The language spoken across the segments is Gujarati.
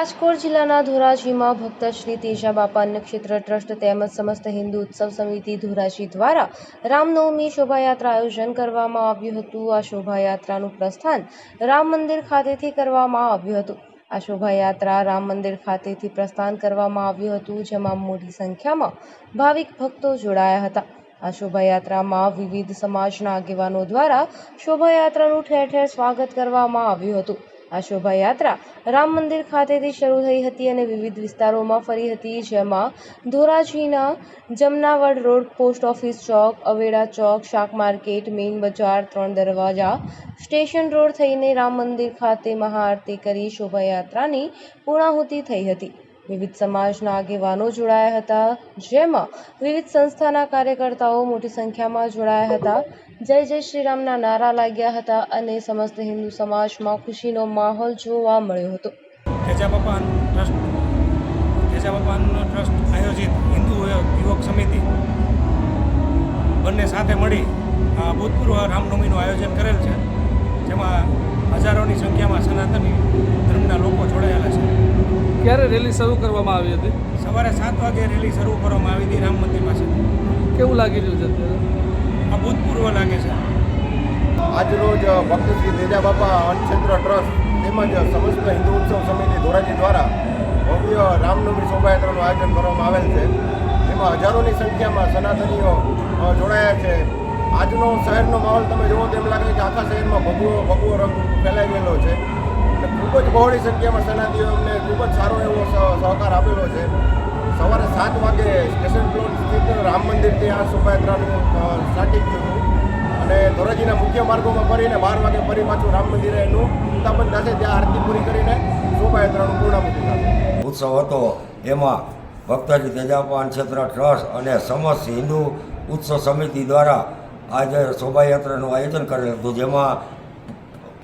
રાજકોટ જિલ્લાના ધોરાજીમાં ભક્ત શ્રી બાપા નક્ષત્ર ટ્રસ્ટ તેમજ સમસ્ત હિન્દુ ઉત્સવ સમિતિ ધોરાજી દ્વારા રામનવમી શોભાયાત્રા આયોજન કરવામાં આવ્યું હતું. આ શોભાયાત્રાનું પ્રસ્થાન રામ મંદિર ખાતેથી કરવામાં આવ્યું હતું. આ શોભાયાત્રા રામ મંદિર ખાતેથી પ્રસ્થાન કરવામાં આવ્યું હતું, જેમાં મોટી સંખ્યામાં ભાવિક ભક્તો જોડાયા હતા. આ શોભાયાત્રામાં વિવિધ સમાજના આગેવાનો દ્વારા શોભાયાત્રાનું ઠેર ઠેર સ્વાગત કરવામાં આવ્યું હતું. આ શોભાયાત્રા રામ મંદિર ખાતેથી શરૂ થઈ હતી અને વિવિધ વિસ્તારોમાં ફરી હતી, જેમાં ધોરાજીના જમનાવડ રોડ, પોસ્ટ ઓફિસ ચોક, અવેડા ચોક, શાક માર્કેટ, મેઇન બજાર, ત્રણ દરવાજા, સ્ટેશન રોડ થઈને રામ મંદિર ખાતે મહાઆરતી કરી શોભાયાત્રાની પૂર્ણાહુતિ થઈ હતી. વિવિધ સમાજના આગેવાનો જોડાયા હતા, જેમાં વિવિધ સંસ્થાના કાર્યકર્તાઓ મોટી સંખ્યામાં જોડાયા હતા. જય જય શ્રી રામના નારા લાગ્યા હતા અને સમસ્ત હિન્દુ સમાજમાં ખુશીનો માહોલ જોવા મળ્યો હતો. તેજાબાપાન ટ્રસ્ટ તેજાબાપાન ટ્રસ્ટ આયોજિત હિન્દુ યુવક સમિતિ બંને સાથે મળી ભૂતપૂર્વ રામનવમીનું આયોજન કરેલ છે, જેમાં હજારોની સંખ્યામાં સનાતની ક્યારે રેલી શરૂ કરવામાં આવી હતી? સવારે સાત વાગે રેલી શરૂ કરવામાં આવી હતી રામ મંદિર પાસે કેવું લાગી રહ્યું છે અત્યારે? અભૂતપૂર્વ લાગે છે. આજરોજ ભક્ત શ્રી તેજા બાપા અન્નક્ષેત્ર ટ્રસ્ટ તેમજ સમસ્ત હિન્દુ ઉત્સવ સમિતિ ધોરાજી દ્વારા ભવ્ય રામનવમી શોભાયાત્રાનું આયોજન કરવામાં આવેલ છે. જેમાં હજારોની સંખ્યામાં સનાતનીઓ જોડાયા છે. આજનો શહેરનો માહોલ તમે જુઓ તેમ લાગે કે આખા શહેરમાં ભગવો ભગવો રંગ ફેલાઈ ગયેલો છે. ખૂબ જ બહોળી સંખ્યામાં સનાતીઓ અમને ખૂબ જ સહકાર આપેલો છે. સવારે સાત વાગે સ્ટેશન પ્લોટ સ્થિત રામ મંદિરથી આ શોભાયાત્રાનું સ્ટાર્ટિંગ થયું. હતું અને ધોરાજીના મુખ્ય માર્ગોમાં ફરીને બાર વાગે ફરી પાછું રામ મંદિરે એનું ઉત્થાપન થશે. ત્યાં આરતી પૂરી કરીને શોભાયાત્રાનું પૂર્ણાહુતિ થશે. ઉત્સવ હતો. એમાં ભક્તજી તેજાપાન ક્ષેત્ર ટ્રસ્ટ અને સમસ્ત હિન્દુ ઉત્સવ સમિતિ દ્વારા આજે શોભાયાત્રાનું આયોજન કરેલ હતું. જેમાં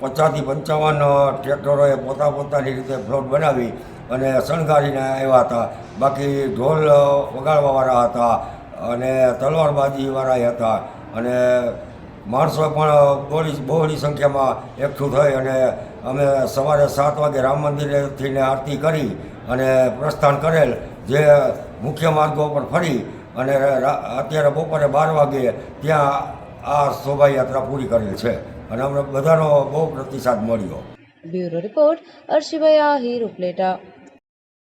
પચાસથી પંચાવન ટ્રેક્ટરોએ પોતા પોતાની રીતે ફ્લોટ બનાવી અને શણગારીને આવ્યા હતા. બાકી ઢોલ વગાડવાવાળા હતા અને તલવારબાજીવાળા હતા. અને માણસો પણ બહોળી બહોળી સંખ્યામાં એકઠું થઈ અને અમે સવારે સાત વાગે રામ મંદિરેથીને આરતી કરી અને પ્રસ્થાન કરેલ, જે મુખ્ય માર્ગો પર ફરી અને અત્યારે બપોરે બાર વાગે ત્યાં આ શોભાયાત્રા પૂરી કરેલ છે. અને અમને બધાનો બહુ પ્રતિસાદ મળ્યો. બ્યુરો રિપોર્ટ અર્શિભાઈ આહિર ઉપલેટા.